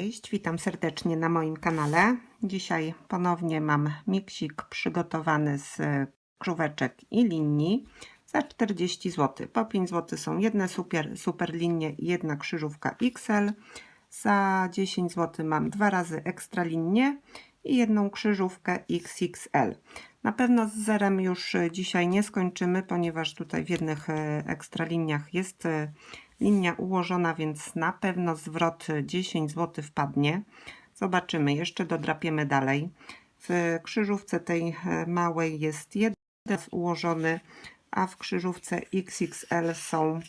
Cześć, witam serdecznie na moim kanale. Dzisiaj ponownie mam miksik przygotowany z króweczek i linii za 40 zł. Po 5 zł są jedne super, super linie i jedna krzyżówka XL. Za 10 zł mam dwa razy ekstra linie i jedną krzyżówkę XXL. Na pewno z zerem już dzisiaj nie skończymy, ponieważ tutaj w jednych e, ekstra liniach jest e, linia ułożona, więc na pewno zwrot 10 zł wpadnie. Zobaczymy, jeszcze dodrapiemy dalej. W krzyżówce tej e, małej jest jeden ułożony, a w krzyżówce XXL są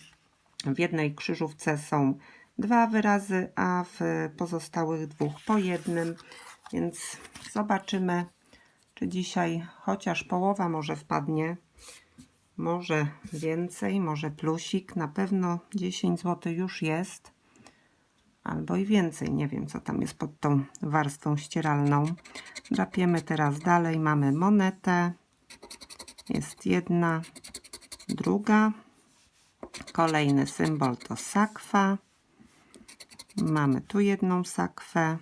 w jednej krzyżówce są dwa wyrazy, a w pozostałych dwóch po jednym. Więc zobaczymy, czy dzisiaj chociaż połowa może wpadnie. Może więcej, może plusik. Na pewno 10 zł już jest. Albo i więcej. Nie wiem, co tam jest pod tą warstwą ścieralną. Drapiemy teraz dalej. Mamy monetę. Jest jedna, druga. Kolejny symbol to sakwa. Mamy tu jedną sakwę.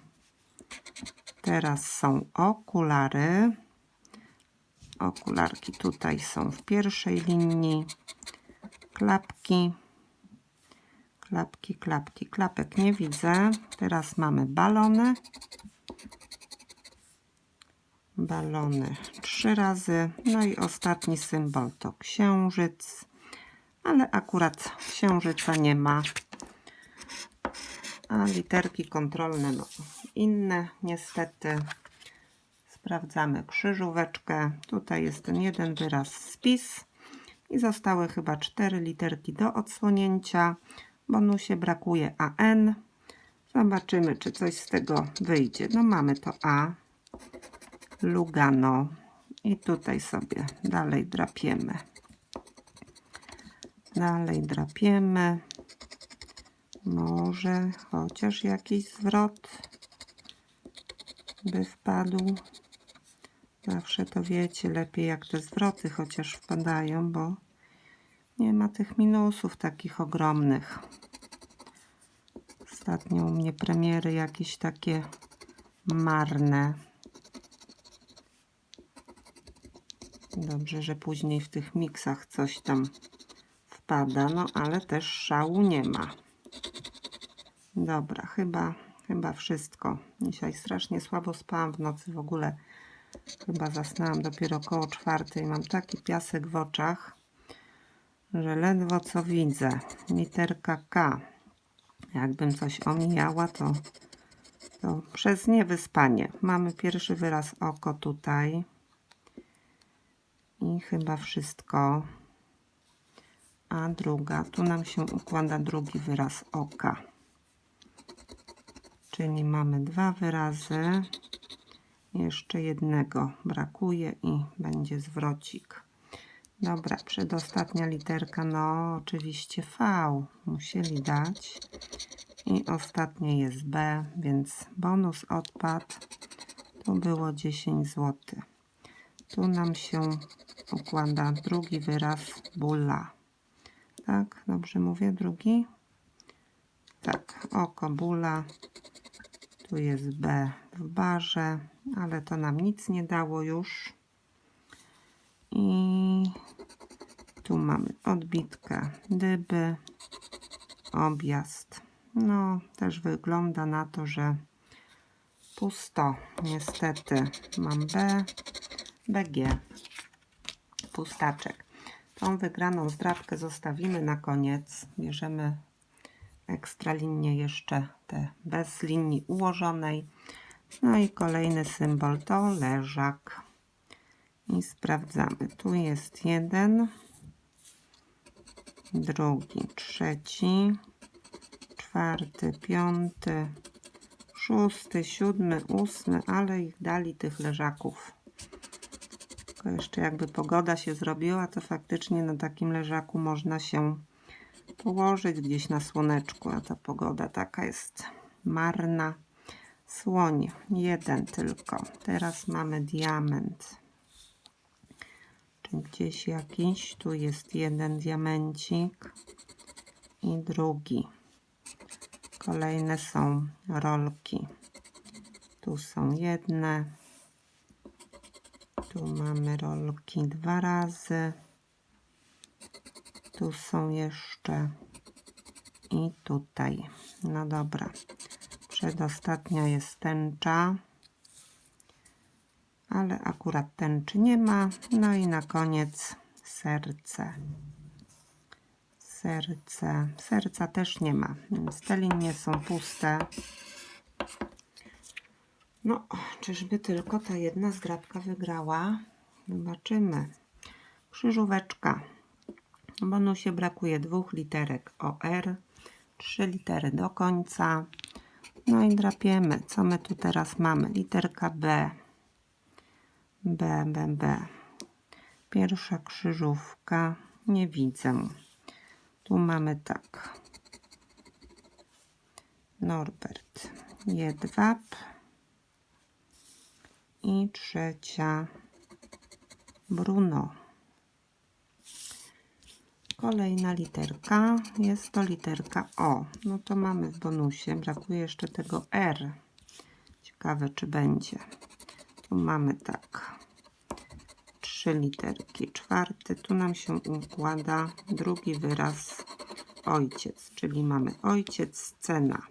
Teraz są okulary. Okularki tutaj są w pierwszej linii. Klapki. Klapki, klapki, klapek nie widzę. Teraz mamy balony. Balony trzy razy. No i ostatni symbol to księżyc. Ale akurat księżyca nie ma. A literki kontrolne no inne niestety. Sprawdzamy krzyżóweczkę. Tutaj jest ten jeden wyraz spis. I zostały chyba cztery literki do odsłonięcia. Bonusie brakuje AN. Zobaczymy, czy coś z tego wyjdzie. No mamy to A. Lugano. I tutaj sobie dalej drapiemy. Dalej drapiemy. Może chociaż jakiś zwrot by wpadł. Zawsze to wiecie lepiej jak te zwroty chociaż wpadają, bo nie ma tych minusów takich ogromnych. Ostatnio u mnie premiery jakieś takie marne. Dobrze, że później w tych miksach coś tam wpada, no ale też szału nie ma. Dobra, chyba, chyba wszystko. Dzisiaj strasznie słabo spałam w nocy w ogóle. Chyba zasnęłam dopiero około czwartej. Mam taki piasek w oczach, że ledwo co widzę. Literka K. Jakbym coś omijała, to, to przez niewyspanie. Mamy pierwszy wyraz oko tutaj. I chyba wszystko. A druga, tu nam się układa drugi wyraz oka. Czyli mamy dwa wyrazy. Jeszcze jednego brakuje i będzie zwrocik. Dobra, przedostatnia literka, no oczywiście V musieli dać. I ostatnie jest B, więc bonus odpadł. Tu było 10 zł. Tu nam się układa drugi wyraz bula. Tak, dobrze mówię, drugi? Tak, oko bula. Tu jest B w barze, ale to nam nic nie dało już. I tu mamy odbitkę dyby, objazd. No, też wygląda na to, że pusto. Niestety mam B, BG, pustaczek. Tą wygraną zdrabkę zostawimy na koniec. Bierzemy ekstra linię jeszcze te bez linii ułożonej. No i kolejny symbol to leżak. I sprawdzamy. Tu jest jeden, drugi, trzeci, czwarty, piąty, szósty, siódmy, ósmy, ale ich dali tych leżaków. Tylko jeszcze jakby pogoda się zrobiła, to faktycznie na takim leżaku można się położyć gdzieś na słoneczku, a ta pogoda taka jest marna. Słoń, jeden tylko. Teraz mamy diament. Czy gdzieś jakiś? Tu jest jeden diamencik i drugi. Kolejne są rolki. Tu są jedne. Tu mamy rolki dwa razy. Tu są jeszcze i tutaj. No dobra. Przedostatnia jest tęcza. Ale akurat tęczy nie ma. No i na koniec serce. Serce. Serca też nie ma, więc te linie są puste. No, czyżby tylko ta jedna zgrabka wygrała? Zobaczymy. Krzyżóweczka. Bonusie brakuje dwóch literek OR, trzy litery do końca. No i drapiemy. Co my tu teraz mamy? Literka B. B, B, B. Pierwsza krzyżówka. Nie widzę. Tu mamy tak. Norbert. Jedwab. I trzecia. Bruno. Kolejna literka. Jest to literka O. No to mamy w bonusie. Brakuje jeszcze tego R. Ciekawe, czy będzie. Tu mamy tak. Trzy literki. Czwarty. Tu nam się układa drugi wyraz ojciec. Czyli mamy ojciec, scena.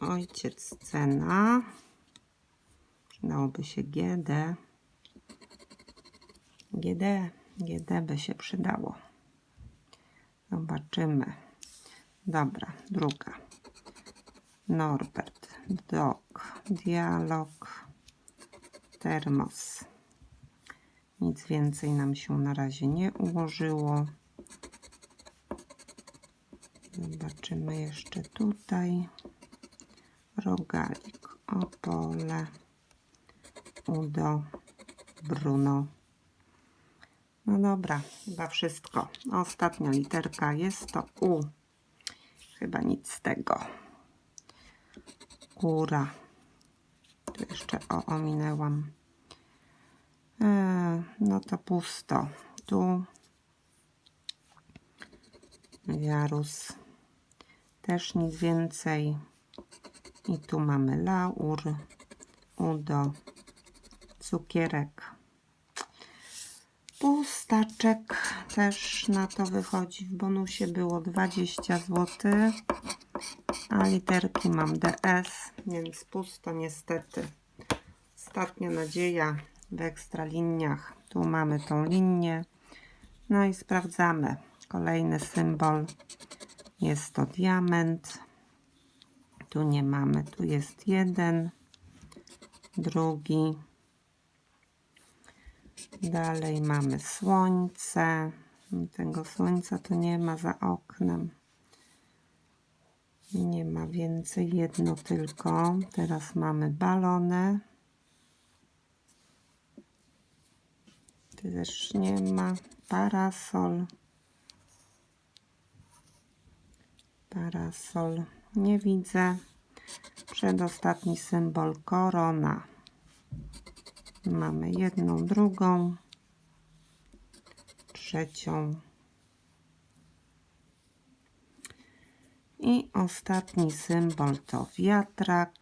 Ojciec, scena. Przydałoby się GD. GD. GD by się przydało. Zobaczymy. Dobra, druga. Norbert, dok, dialog, termos. Nic więcej nam się na razie nie ułożyło. Zobaczymy jeszcze tutaj. Rogalik, Opole, Udo, Bruno. No dobra, chyba wszystko. Ostatnia literka jest to U. Chyba nic z tego. Góra. Tu jeszcze O ominęłam. E, no to pusto. Tu Jarus. Też nic więcej. I tu mamy laur, udo, cukierek. Pustaczek też na to wychodzi. W bonusie było 20 zł, a literki mam DS, więc pusto niestety. Ostatnia nadzieja w ekstraliniach. Tu mamy tą linię. No i sprawdzamy. Kolejny symbol jest to diament. Tu nie mamy, tu jest jeden, drugi. Dalej mamy słońce. Tego słońca tu nie ma za oknem. Nie ma więcej, jedno tylko. Teraz mamy balony. Też nie ma. Parasol. Parasol. Nie widzę. Przedostatni symbol korona. Mamy jedną, drugą, trzecią. I ostatni symbol to wiatrak.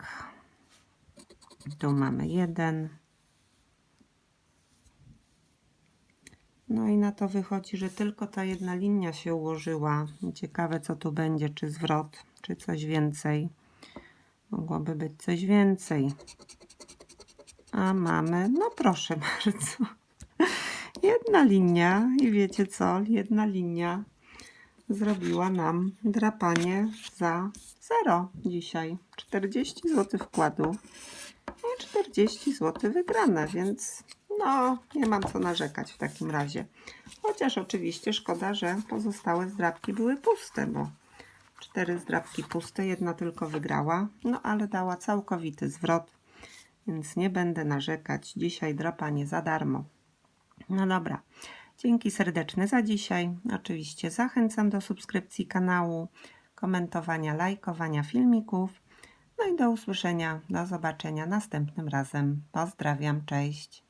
Tu mamy jeden. No i na to wychodzi, że tylko ta jedna linia się ułożyła. Ciekawe, co tu będzie, czy zwrot, czy coś więcej. Mogłoby być coś więcej. A mamy, no proszę bardzo, jedna linia i wiecie co, jedna linia zrobiła nam drapanie za zero dzisiaj. 40 zł wkładu i 40 zł wygrane, więc no nie mam co narzekać w takim razie. Chociaż oczywiście szkoda, że pozostałe zdrabki były puste, bo cztery zdrabki puste, jedna tylko wygrała, no ale dała całkowity zwrot, więc nie będę narzekać. Dzisiaj drapanie za darmo. No dobra. Dzięki serdeczne za dzisiaj. Oczywiście zachęcam do subskrypcji kanału, komentowania, lajkowania filmików. No i do usłyszenia, do zobaczenia następnym razem. Pozdrawiam, cześć.